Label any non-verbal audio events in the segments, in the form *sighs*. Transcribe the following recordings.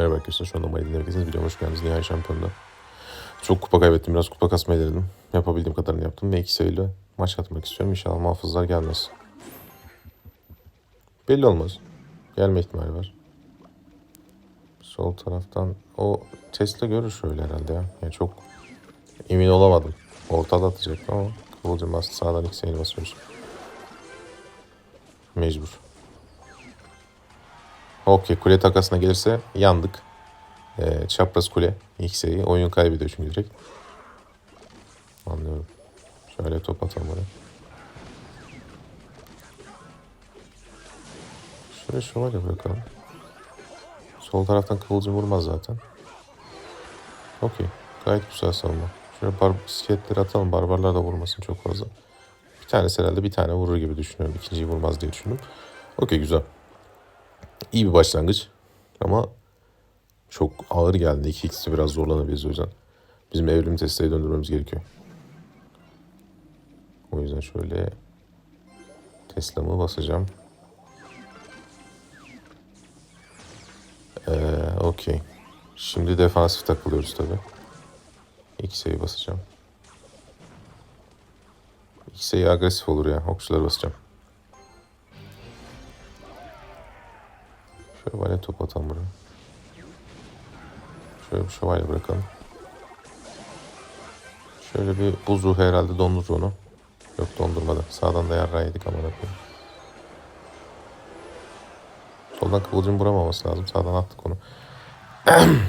Merhaba arkadaşlar şu anda Mayın'ın herkesiniz. Videoma hoş geldiniz. Nihai şampiyonda. Çok kupa kaybettim. Biraz kupa kasmayı denedim. Yapabildiğim kadarını yaptım. Ve iki sayıyla maç atmak istiyorum. İnşallah muhafızlar gelmez. Belli olmaz. Gelme ihtimali var. Sol taraftan o Tesla görür şöyle herhalde ya. Yani çok emin olamadım. Ortada atacaktım ama Kıvılcım bastı. Sağdan iki sayıyla basıyoruz. Mecbur. Okey kule takasına gelirse yandık. Ee, çapraz kule X'e'yi oyun kaybediyor çünkü direkt. Anlıyorum. Şöyle top atalım oraya. Şöyle şövalye bırakalım. Sol taraftan kıvılcım vurmaz zaten. Okey. Gayet güzel savunma. Şöyle bar bisikletleri atalım. Barbarlar da vurmasın çok fazla. Bir tanesi herhalde bir tane vurur gibi düşünüyorum. İkinciyi vurmaz diye düşündüm. Okey güzel. İyi bir başlangıç. Ama çok ağır geldi. 2x'te biraz zorlanabiliriz o yüzden. Bizim evrim testleri döndürmemiz gerekiyor. O yüzden şöyle Tesla'mı basacağım. Ee, Okey. Şimdi defansif takılıyoruz tabi. X'e basacağım. X'e agresif olur ya. Okçuları basacağım. Şövalye top atalım buraya. Şöyle bir şövalye bırakalım. Şöyle bir buz herhalde dondurur onu. Yok dondurmadı. Sağdan da yarrağı yedik ama yapayım. Soldan kıvılcım vuramaması lazım. Sağdan attık onu. *clears throat*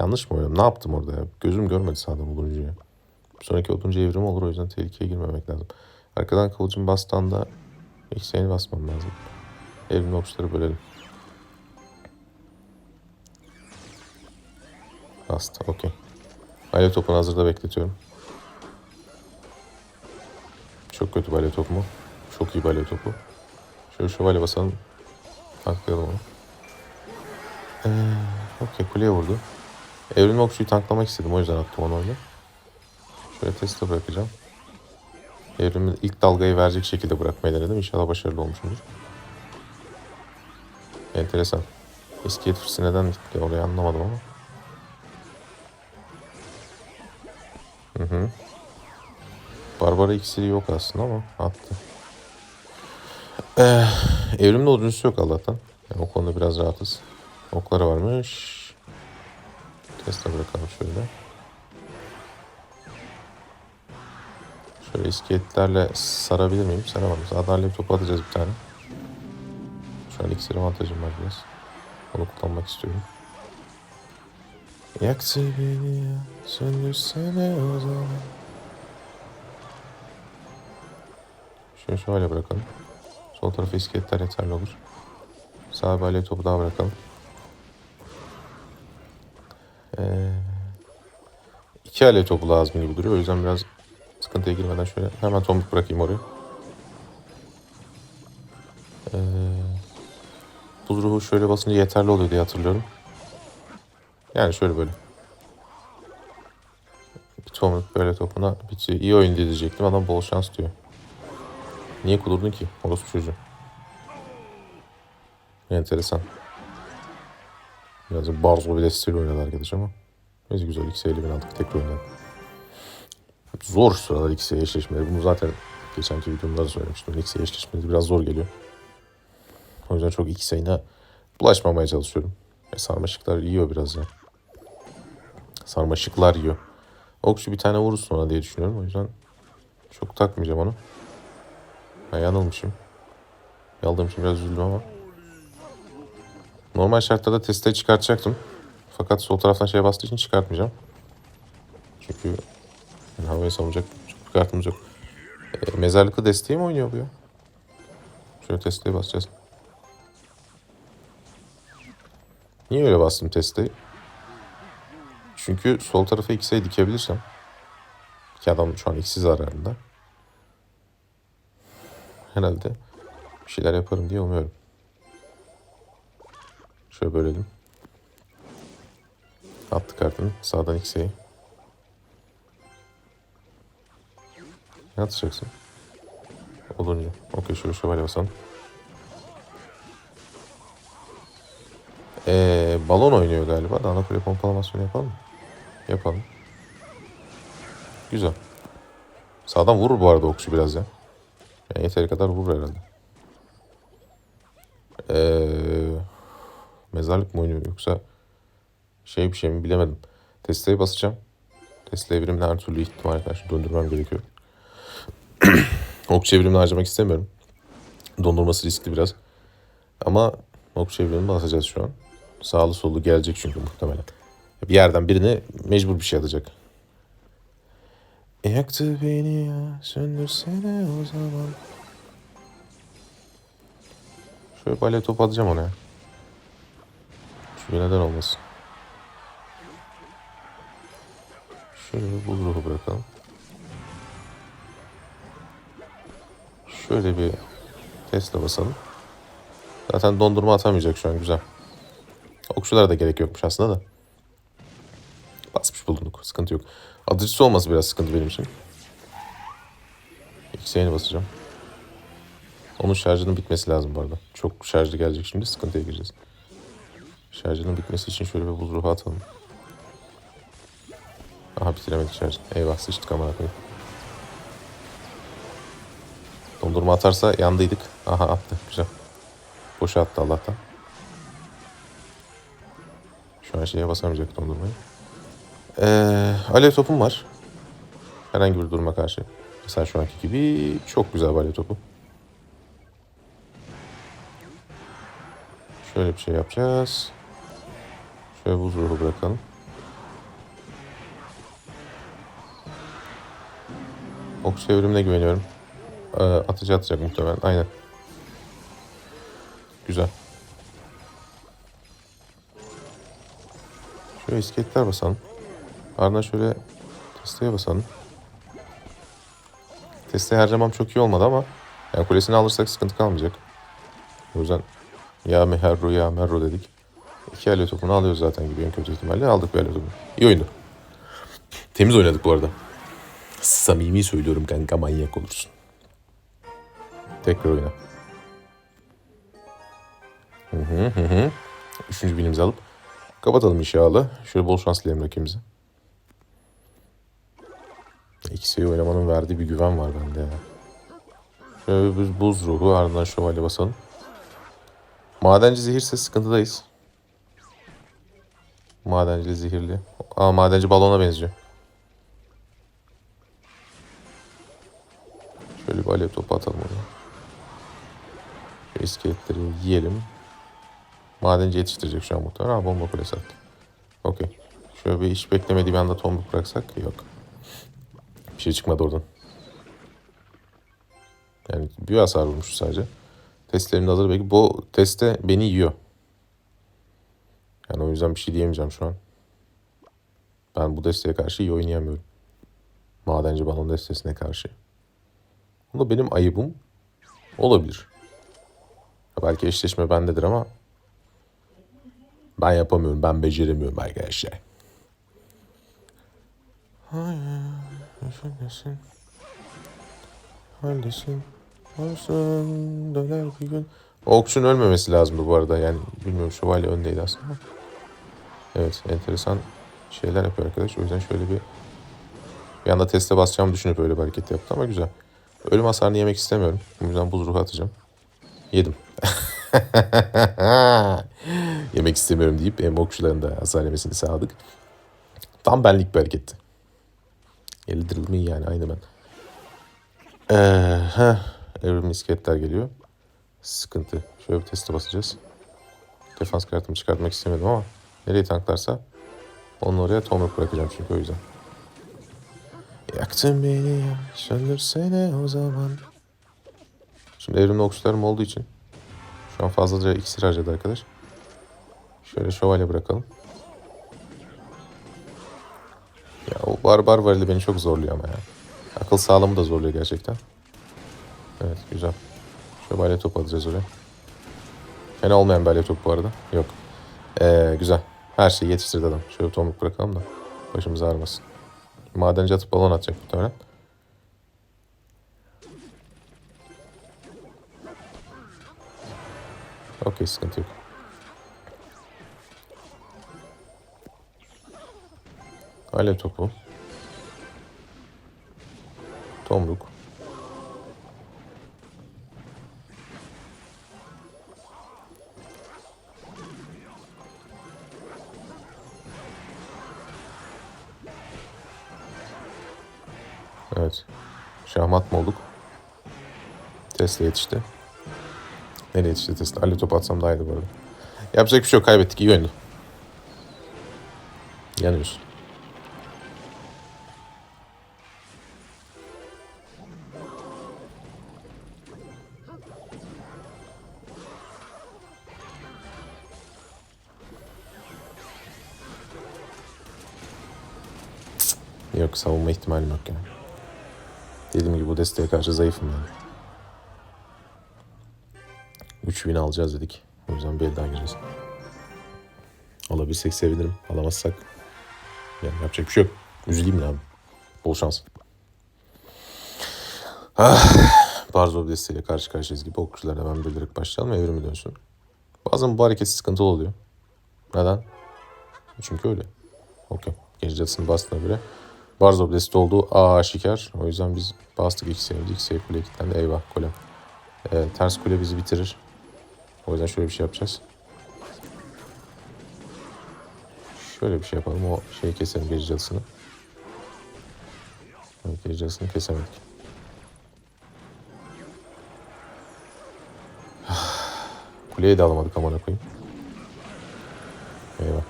Yanlış mı oynadım? Ne yaptım orada ya? Gözüm görmedi sağdan olunca. Bir sonraki oduncu evrim olur o yüzden tehlikeye girmemek lazım. Arkadan kıvılcım bastan X'e basmam lazım. Evrimli okçuları bölelim. Bastı. Okey. Balya topunu hazırda bekletiyorum. Çok kötü balya topu mu? Çok iyi balya topu. Şöyle şövalye basalım. Tanklayalım onu. Ee, Okey kuleye vurdu. Evrimli okçuyu tanklamak istedim o yüzden attım onu öyle. Şöyle testi bırakacağım. Evrimi ilk dalgayı verecek şekilde bırakmayı denedim. İnşallah başarılı olmuşumdur. Enteresan. İskelet fırsı neden gitti oraya anlamadım ama. Hı hı. Barbara iksiri yok aslında ama attı. Ee, evrimde oduncusu yok Allah'tan. Yani o konuda biraz rahatız. Okları varmış. Tesla bırakalım şöyle. Şöyle iskeletlerle sarabilir miyim? Saramadım. Sağdan bir topu atacağız bir tane. Şu an iksir avantajım var biraz. Onu kullanmak istiyorum. Yaktı beni ya, söndürsene o zaman. Şöyle şöyle bırakalım. Sol tarafa iskeletler yeterli olur. Sağ bir topu daha bırakalım. Ee, iki alev topu lazım gibi duruyor. O yüzden biraz sıkıntıya girmeden şöyle hemen tombik bırakayım oraya. Ee, buz ruhu şöyle basınca yeterli oluyor diye hatırlıyorum. Yani şöyle böyle. Bir tombik böyle topuna bitiyor. İyi oyun diyecektim. Adam bol şans diyor. Niye kudurdun ki? Orospu çocuğu. Enteresan. Biraz Barzo bir desteğiyle oynadı arkadaş ama. Neyse güzel ikisi eli aldık tek oynadı. Zor sıralar ikisi eşleşmeleri. Bunu zaten geçenki videomda da söylemiştim. İkisi eşleşmeleri biraz zor geliyor. O yüzden çok iki sayına bulaşmamaya çalışıyorum. Ve sarmaşıklar yiyor biraz ya. Sarmaşıklar yiyor. Okçu bir tane vurursun ona diye düşünüyorum. O yüzden çok takmayacağım onu. Ben yanılmışım. Yaldığım için biraz üzüldüm ama. Normal şartlarda testeyi çıkartacaktım. Fakat sol taraftan şeye bastığı için çıkartmayacağım. Çünkü yani havaya savunacak çok bir kartımız yok. E, mezarlıklı desteği mi oynuyor bu ya? Şöyle testeyi basacağız. Niye öyle bastım testeyi? Çünkü sol tarafa x'e dikebilirsem ki adam şu an x'i zararında. Herhalde bir şeyler yaparım diye umuyorum. Şöyle bölelim. Attı kartını. Sağdan x'e. Ne atacaksın? Olunca. Okey şöyle şövalye basalım. Ee, balon oynuyor galiba. Dana kule pompalamasını yapalım mı? Yapalım. Güzel. Sağdan vurur bu arada okçu biraz ya. Yani yeteri kadar vurur herhalde. Ee, mezarlık mı oynuyor yoksa şey bir şey mi bilemedim. Testeyi basacağım. Test evrimini her türlü ihtimale karşı döndürmem gerekiyor. *clears throat* ok çevrimini harcamak istemiyorum. Dondurması riskli biraz. Ama ok çevrimini basacağız şu an. Sağlı sollu gelecek çünkü muhtemelen. Bir yerden birini mecbur bir şey atacak. Yaktı beni ya söndürsene o zaman. Şöyle bale top atacağım ona ya. Çünkü neden olmasın. Şöyle bir ruhu bırakalım. Şöyle bir Tesla basalım. Zaten dondurma atamayacak şu an güzel. Okçulara da gerek yokmuş aslında da. Basmış bulunduk. Sıkıntı yok. Adıcısı olması biraz sıkıntı benim için. X'e basacağım. Onun şarjının bitmesi lazım bu arada. Çok şarjlı gelecek şimdi sıkıntıya gireceğiz. Şarjının bitmesi için şöyle bir buz ruhu atalım. Aha bitiremedik şarjı. Eyvah sıçtık amına koyayım. Dondurma atarsa yandıydık. Aha attı. Güzel. Boşa attı Allah'tan. Şu an şeye basamayacak dondurmayı. Ee, alev topum var. Herhangi bir duruma karşı. Mesela şu anki gibi çok güzel bir alev topu. Şöyle bir şey yapacağız. Şöyle buz bırakalım. Ok çevrimine güveniyorum. Ee, atıcı atacak muhtemelen. Aynen. Güzel. Şöyle iskeletler basalım. Ardından şöyle testeye basalım. Testeyi harcamam çok iyi olmadı ama yani kulesini alırsak sıkıntı kalmayacak. O yüzden ya meherru ya merru dedik. İki alo topunu alıyoruz zaten gibi en kötü ihtimalle. Aldık bir alo topunu. İyi oyundu. Temiz oynadık bu arada. Samimi söylüyorum kanka manyak olursun. Tekrar oyna. Hı hı hı. Üçüncü binimizi alıp kapatalım inşallah. Şöyle bol şans dileyelim rakibimize. İkisi oynamanın verdiği bir güven var bende ya. Şöyle bir buz ruhu ardından şövalye basalım. Madenci zehirse sıkıntıdayız. Madenci zehirli. Aa madenci balona benziyor. Şöyle bir alev topu atalım oraya. İskeletleri yiyelim. Madenci yetiştirecek şu an muhtemelen. Ha, bomba kulesi attı. Okey. Şöyle bir hiç beklemediği bir anda tombuk bıraksak yok. Bir şey çıkmadı oradan. Yani bir hasar vurmuş sadece. Testlerim hazır belki. Bu teste beni yiyor. Yani o yüzden bir şey diyemeyeceğim şu an. Ben bu desteğe karşı iyi oynayamıyorum. Madenci balon destesine karşı. Bu da benim ayıbım. Olabilir. Belki eşleşme bendedir ama ben yapamıyorum. Ben beceremiyorum arkadaşlar. Hayır. Efendim. Haldesin. Olsun. Döner bir gün. O okçunun ölmemesi lazımdı bu arada. Yani bilmiyorum şövalye öndeydi aslında. Evet enteresan şeyler yapıyor arkadaş. O yüzden şöyle bir bir anda teste basacağımı düşünüp öyle bir hareket yaptı ama güzel. Ölüm hasarını yemek istemiyorum. O yüzden buz ruhu atacağım. Yedim. *laughs* yemek istemiyorum deyip hem okçuların da hasar sağladık. Tam benlik bir hareketti. Eldirilme yani aynı ben. Ee, evrim iskeletler geliyor. Sıkıntı. Şöyle bir teste basacağız. Defans kartımı çıkartmak istemedim ama nereye tanklarsa onu oraya tomruk bırakacağım çünkü o yüzden. Yaktın beni söndürsene o zaman. Şimdi evrimli okçularım olduğu için şu an fazlaca iksir harcadı arkadaş. Şöyle şövalye bırakalım. Ya o barbar varili beni çok zorluyor ama ya. Akıl sağlığımı da zorluyor gerçekten. Evet güzel. Şövalye top alacağız oraya. Fena olmayan bir top bu arada. Yok. Ee, güzel. Her şeyi yetiştirdi adam. Şöyle tomruk bırakalım da başımız ağrımasın. Madenci atıp balon atacak muhtemelen. Okey sıkıntı yok. Alev topu. Tomruk. Evet. Şahmat mı olduk? Tesla yetişti. Nereye yetişti Tesla? Ali top atsam daha iyiydi bu arada. Yapacak bir şey yok. Kaybettik. İyi oyundu. Yanıyorsun. Yok savunma ihtimalim yok yani. Dediğim gibi bu desteğe karşı zayıfım yani. 3000 alacağız dedik. O yüzden bir el daha gireceğiz. Alabilsek sevinirim. Alamazsak yani yapacak bir şey yok. Üzüleyim mi abi? Bol şans. Ah, Barzo desteğiyle karşı karşıyayız gibi okçular hemen bildirerek başlayalım evrimi dönsün. Bazen bu hareket sıkıntılı oluyor. Neden? Çünkü öyle. Okey. Gece cadısını bastığına göre Barzo desteği olduğu aşikar. O yüzden biz bastık ilk sevdi. İlk sev kule kilitlendi. Eyvah kule. Ee, ters kule bizi bitirir. O yüzden şöyle bir şey yapacağız. Şöyle bir şey yapalım. O şeyi keselim gece cadısını. Gece cadısını kesemedik. *sighs* Kuleyi de alamadık amına koyayım. Eyvah.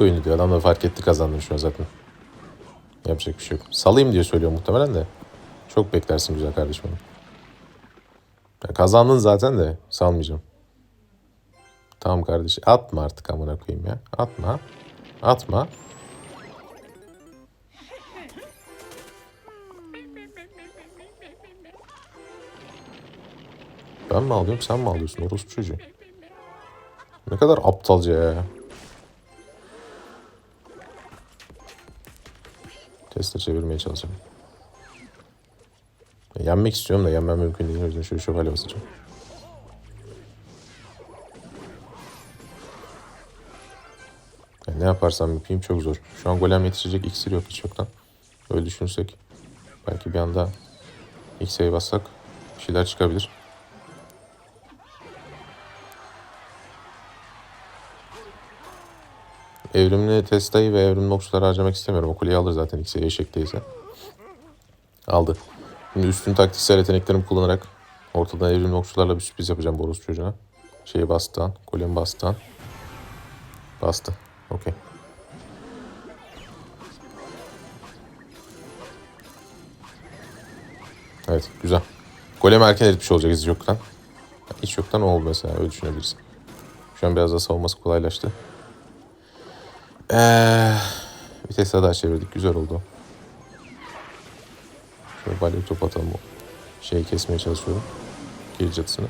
İyi oyunu diyor. Adam da fark etti kazandın şu an zaten. Yapacak bir şey yok. Salayım diye söylüyor muhtemelen de. Çok beklersin güzel kardeşim. Ya kazandın zaten de salmayacağım. Tamam kardeş atma artık amına koyayım ya. Atma. Atma. Ben mi alıyorum sen mi alıyorsun orospu çocuğu? Ne kadar aptalca ya. Teste çevirmeye çalışacağım. Yenmek istiyorum da yenmem mümkün değil. O yüzden şöyle şövalye basacağım. Ya ne yaparsam yapayım çok zor. Şu an golem yetişecek iksir yok hiç yoktan. Öyle düşünürsek belki bir anda X'e bassak bir şeyler çıkabilir. Evrimli Testa'yı ve evrimli okçuları harcamak istemiyorum. O kuleyi alır zaten X'e eşekteyse. Aldı. Şimdi üstün taktiksel yeteneklerimi kullanarak ortadan evrimli okçularla bir sürpriz yapacağım Boros çocuğuna. Şeyi bastı an. Kulemi bastı. Okey. Evet güzel. Golem erken eritmiş olacak hiç yoktan. Hiç yoktan oldu mesela öyle düşünebilirsin. Şu an biraz daha savunması kolaylaştı. Ee, vites daha çevirdik. Güzel oldu. Şöyle balya top atalım. o Şeyi kesmeye çalışıyorum. Geri çatısını.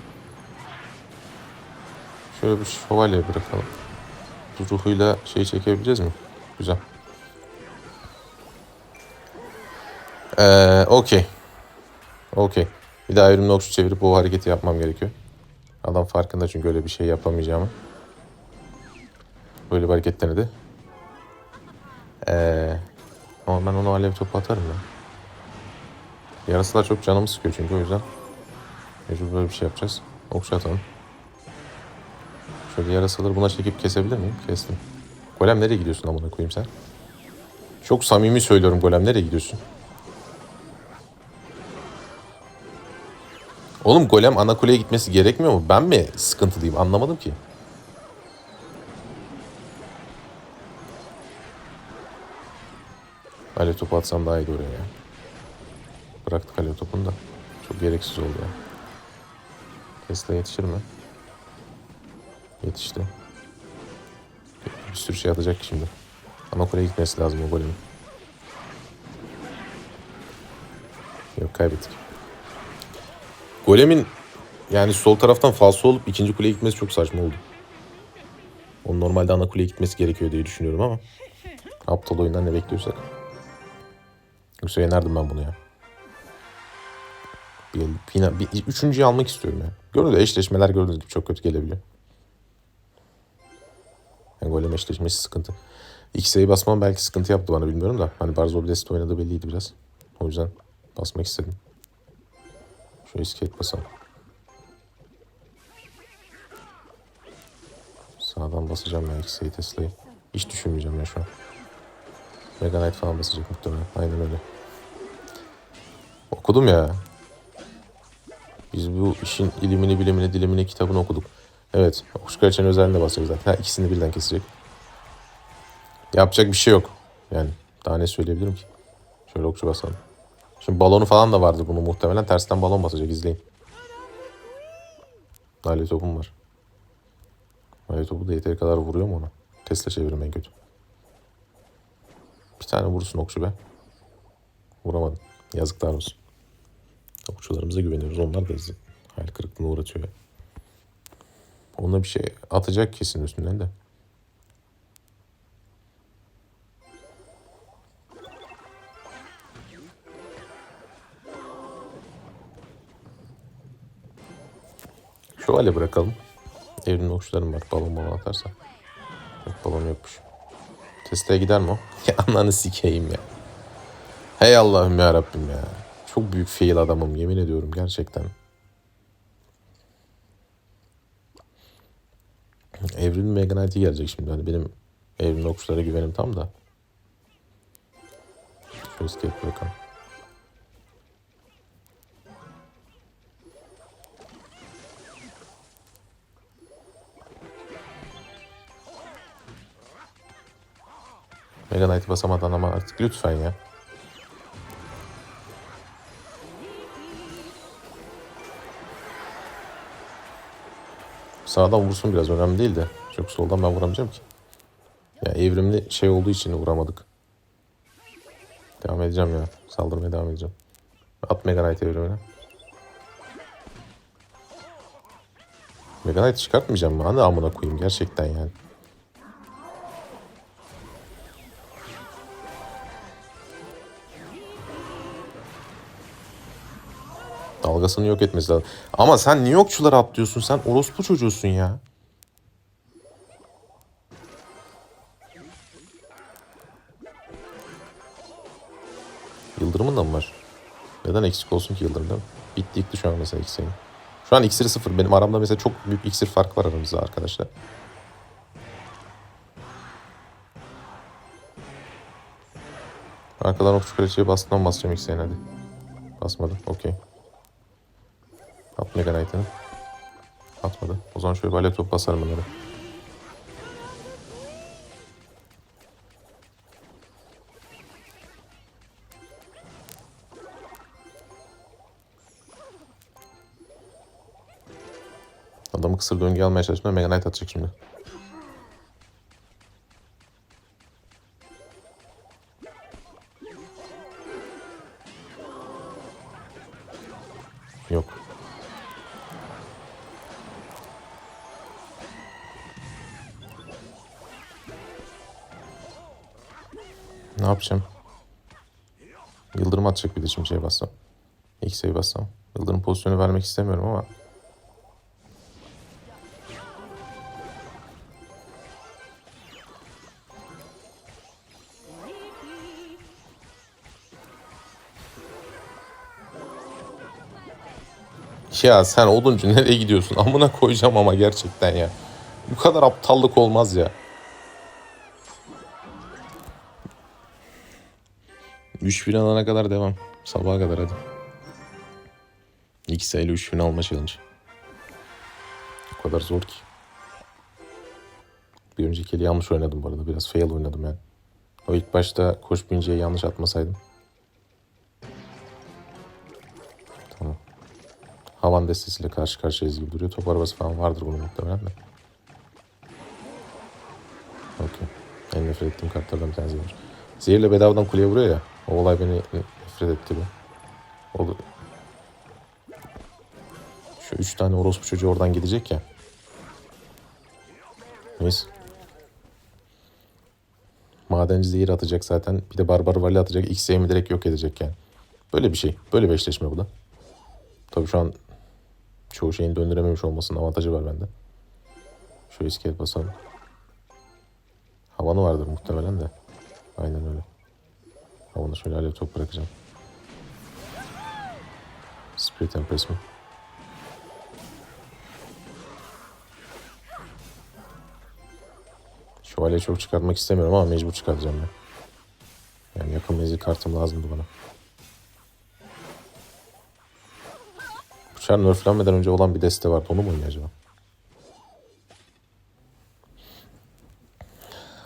Şöyle bir şövalye bırakalım. Bu ruhuyla şey çekebileceğiz mi? Güzel. Ee, okey. Okey. Bir daha evrimli okçu çevirip bu hareketi yapmam gerekiyor. Adam farkında çünkü öyle bir şey yapamayacağımı. Böyle bir hareket denedi. Ee, ama ben onu alev topu atarım ya. Yarasılar çok canımı sıkıyor çünkü o yüzden. Mecbur böyle bir şey yapacağız. Okçu atalım. Şöyle yarasaları buna çekip kesebilir miyim? Kestim. Golem nereye gidiyorsun amına koyayım sen? Çok samimi söylüyorum Golem nereye gidiyorsun? Oğlum Golem ana kuleye gitmesi gerekmiyor mu? Ben mi sıkıntılıyım anlamadım ki. Alev topu atsam daha iyiydi oraya ya. Bıraktık alev topunu da. Çok gereksiz oldu ya. Tesla yetişir mi? Yetişti. Bir sürü şey atacak şimdi. Ana kuleye gitmesi lazım o golemin. Yok kaybettik. Golemin yani sol taraftan falso olup ikinci kuleye gitmesi çok saçma oldu. Onun normalde ana kuleye gitmesi gerekiyor diye düşünüyorum ama. Aptal oyundan ne bekliyorsak. Yoksa yenerdim ben bunu ya. Bir, bir, bir, üçüncüyü almak istiyorum ya. Gördüğünüz eşleşmeler gördüğünüz gibi çok kötü gelebiliyor. Yani golem eşleşmesi sıkıntı. X'e basmam belki sıkıntı yaptı bana bilmiyorum da. Hani Barzol Dest oynadığı belliydi biraz. O yüzden basmak istedim. Şöyle skate basalım. Sağdan basacağım ben X'e'yi Tesla'yı. Hiç düşünmeyeceğim ya şu an. Mega Knight falan basacak muhtemelen. Aynen öyle. Okudum ya. Biz bu işin ilimini, bilimini, dilimini, kitabını okuduk. Evet. Kraliçenin özelliğine basacak zaten. Ha, ikisini birden kesecek. Yapacak bir şey yok. Yani daha ne söyleyebilirim ki? Şöyle okçu basalım. Şimdi balonu falan da vardı bunu muhtemelen. Tersten balon basacak izleyin. Nale topum var. Nale topu da yeteri kadar vuruyor mu ona? Tesla çeviririm en kötü. Bir tane vursun okçu be. Vuramadım. Yazıklar olsun. Okçularımıza güveniyoruz. Onlar da hayal kırıklığına uğratıyor. Ona bir şey atacak kesin üstünden de. Şövalye bırakalım. Evrimli okçularım var. Balon balon atarsa. Yok balon yokmuş. Tesla'ya gider mi o? *laughs* Ya ananı sikeyim ya. Hey Allah'ım ya Rabbim ya. Çok büyük fail adamım yemin ediyorum gerçekten. Evrimli Mega gelecek şimdi. Hani benim evrimli okçulara güvenim tam da. Şu iskelet bırakalım. Mega Knight'i basamadan ama artık lütfen ya. Sağdan vursun biraz önemli değil de. Çok soldan ben vuramayacağım ki. Ya evrimli şey olduğu için vuramadık. Devam edeceğim ya. Saldırmaya devam edeceğim. At Mega Knight evrimine. Mega Knight çıkartmayacağım mı? Hani amına koyayım gerçekten yani. Dalgasını yok etmesi lazım. Ama sen New Yorkçulara atlıyorsun. Sen orospu çocuğusun ya. Yıldırımın da mı var? Neden eksik olsun ki Yıldırım değil mi? Bitti yıktı şu an mesela iksirin. Şu an iksiri sıfır. Benim aramda mesela çok büyük iksir farkı var aramızda arkadaşlar. Arkadan okçu kraliçeye bastığından basacağım iksirin hadi. Basmadım. Okey. At Mega Knight'ını. Atmadı. O zaman şöyle balet top basarım bunları. Adamı kısır döngü almaya çalıştım. Mega Knight atacak şimdi. Yok. Ne yapacağım? Yıldırım atacak bir de şimdi şey bassam. X'e bassam. Yıldırım pozisyonu vermek istemiyorum ama. Ya sen oduncu nereye gidiyorsun? Amına koyacağım ama gerçekten ya. Bu kadar aptallık olmaz ya. 3 bin alana kadar devam. Sabaha kadar hadi. İki sayılı 3 bin alma challenge. O kadar zor ki. Bir önceki eli yanlış oynadım bu arada. Biraz fail oynadım yani. O ilk başta koş binciye yanlış atmasaydım. Tamam. Havan destesiyle karşı karşıyayız gibi duruyor. Top arabası falan vardır bunun muhtemelen de. Okey. En nefret ettiğim kartlardan bir tanesi var. Zehirle bedavadan kuleye vuruyor ya. O olay beni nefret etti bu. O da- Şu üç tane orospu çocuğu oradan gidecek ya. Neyse. Madenci zehir atacak zaten. Bir de barbar vali atacak. X'e direkt yok edecek yani. Böyle bir şey. Böyle bir eşleşme bu da. Tabii şu an çoğu şeyin döndürememiş olmasının avantajı var bende. Şu iskelet basalım. Havanı vardır muhtemelen de. Aynen öyle. Havanı şöyle alev top bırakacağım. Spirit Empress mi? Şövalyeyi çok çıkartmak istemiyorum ama mecbur çıkartacağım ya. Yani yakın menzil kartım lazımdı bana. Bıçağın nerflenmeden önce olan bir deste vardı. Onu mu oynuyor acaba?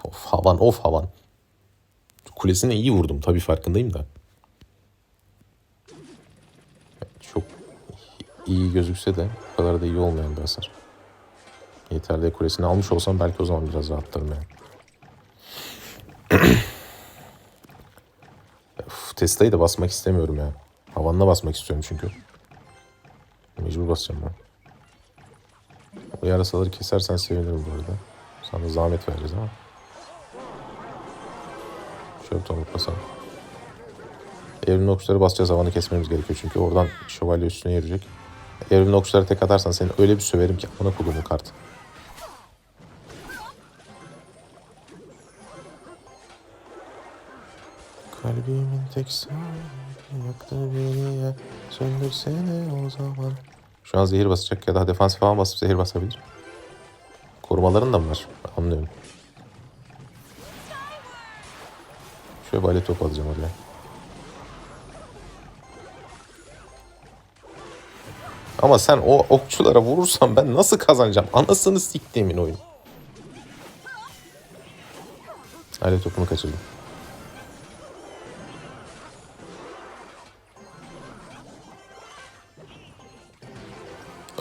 Of havan of havan. Kulesine iyi vurdum tabii farkındayım da. Çok iyi gözükse de o kadar da iyi olmayan bir hasar. Yeterli kulesini almış olsam belki o zaman biraz rahatlarım yani. *clears throat* Tesla'yı da basmak istemiyorum ya. Havanına basmak istiyorum çünkü. Mecbur basacağım ben. O yarasaları kesersen sevinirim bu arada. Sana zahmet vereceğiz ama. Şöyle tomruk. Evrimli okçuları basacağız havanı kesmemiz gerekiyor çünkü oradan şövalye üstüne yürüyecek. Evrimli okçuları tek atarsan seni öyle bir söverim ki amına kodumu kart. Kalbimin tek yaktı beni ya söndürsene o zaman. Şu an zehir basacak ya da defansif falan basıp zehir basabilir. Korumaların da mı var? Anlıyorum. Şöyle balet top alacağım oraya. Ama sen o okçulara vurursan ben nasıl kazanacağım? Anasını siktiğimin oyun. Alet topunu kaçırdım.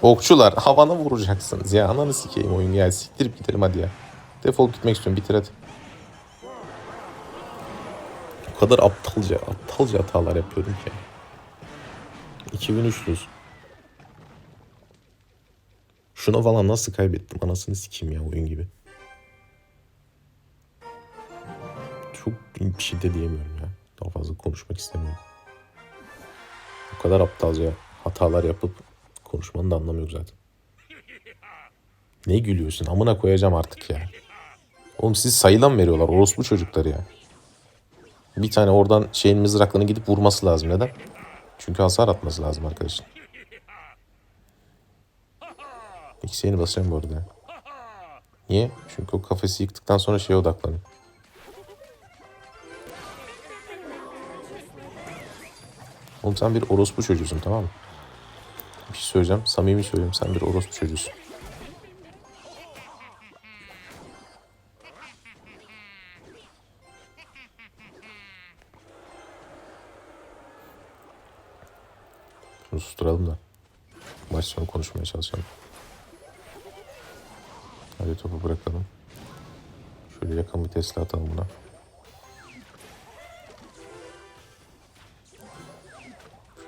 Okçular havana vuracaksınız ya. Ananı sikeyim oyun ya. Siktirip gidelim hadi ya. Defol gitmek istiyorum. Bitir hadi. Kadar aptalca, aptalca hatalar yapıyorum ki. 2300. Şuna falan nasıl kaybettim anasını sikeyim ya oyun gibi. Çok bir şey de diyemiyorum ya. Daha fazla konuşmak istemiyorum. O kadar aptalca hatalar yapıp konuşmanın da anlamı yok zaten. Ne gülüyorsun? Amına koyacağım artık ya. Oğlum siz sayılan veriyorlar. Orospu çocukları ya. Bir tane oradan şeyin mızraklarını gidip vurması lazım. Neden? Çünkü hasar atması lazım arkadaşın. X'ini basacağım bu arada. Niye? Çünkü o kafesi yıktıktan sonra şeye odaklanıyor. Oğlum sen bir orospu çocuğusun tamam mı? Bir şey söyleyeceğim. Samimi söylüyorum. Sen bir orospu çocuğusun. Şunu susturalım da. Maç sonu konuşmaya çalışalım. Hadi topu bırakalım. Şöyle yakın bir Tesla atalım buna.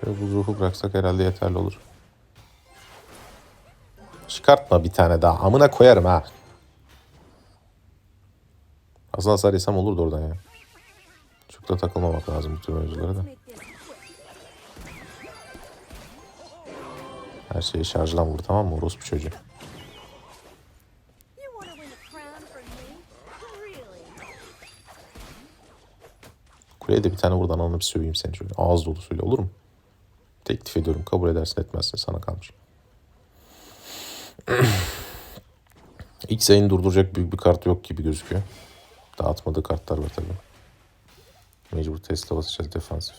Şöyle bu ruhu bıraksak herhalde yeterli olur. Çıkartma bir tane daha. Amına koyarım ha. Aslında hasar yesem olurdu oradan ya. Çok da takılmamak lazım bu tür mevzulara da. Her şeyi şarjdan vur tamam mı? Orospu çocuğu. Kuleye de bir tane buradan alınıp söveyim seni şöyle. Ağız dolusuyla olur mu? Teklif ediyorum. Kabul edersin etmezsin. Sana kalmış. *clears throat* İlk sayını durduracak büyük bir kart yok gibi gözüküyor. Dağıtmadığı kartlar var tabii. Mecbur Tesla basacağız defansif.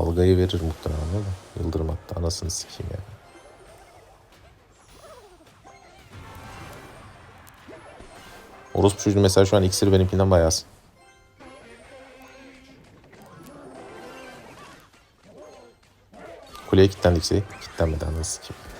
Dalgayı verir muhtemelen? Yıldırım hatta anasını sikeyim ya. Orospu çocuğu mesela şu an iksiri benimkinden bayağı az. Kuleye kilitlendi iksiri. Kilitlenmedi anasını sikeyim.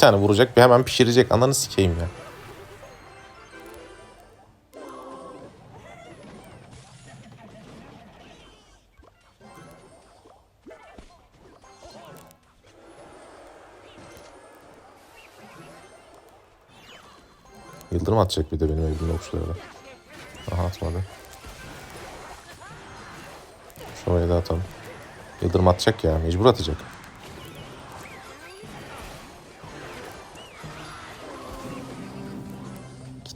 tane vuracak ve hemen pişirecek. Ananı sikeyim ya. Yıldırım atacak bir de benim evimde okçulara. Aha atmadı. Şuraya da atalım. Yıldırım atacak ya. Mecbur atacak.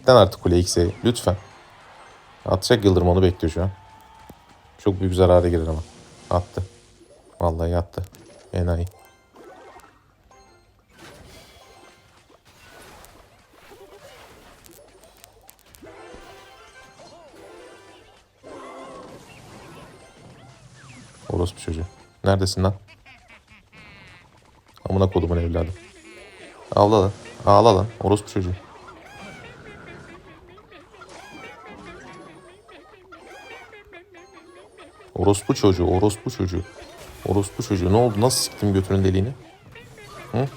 Gitten artık kule X'e. Lütfen. Atacak Yıldırım onu bekliyor şu an. Çok büyük zarara girer ama. Attı. Vallahi attı. Enayi. Orospu çocuğu. Neredesin lan? Amına kodumun evladı. Ağla lan. Ağla lan. Orospu çocuğu. Orospu çocuğu, orospu çocuğu. Orospu çocuğu. Ne oldu? Nasıl siktim götünün deliğini? Hı?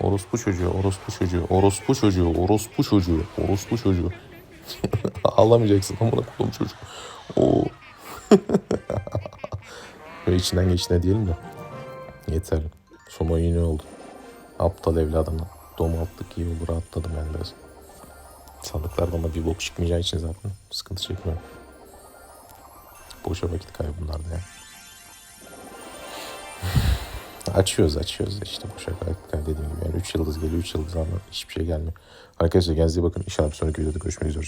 Orospu çocuğu, orospu çocuğu, orospu çocuğu, orospu çocuğu, orospu çocuğu. *laughs* Ağlamayacaksın amına kodum çocuğu. Oo. *laughs* Böyle içinden geçine diyelim de. Yeter. Soma yine oldu. Aptal evladım. Dom attık iyi olur atladım yani biraz. Sandıklar bana bir bok çıkmayacağı için zaten sıkıntı çekmiyorum. Boşa vakit kaybı bunlar da ya. *sighs* açıyoruz açıyoruz işte boşa vakit kaybı dediğim gibi. Yani 3 yıldız geliyor 3 yıldız ama hiçbir şey gelmiyor. Arkadaşlar kendinize bakın. İnşallah bir sonraki videoda görüşmek üzere.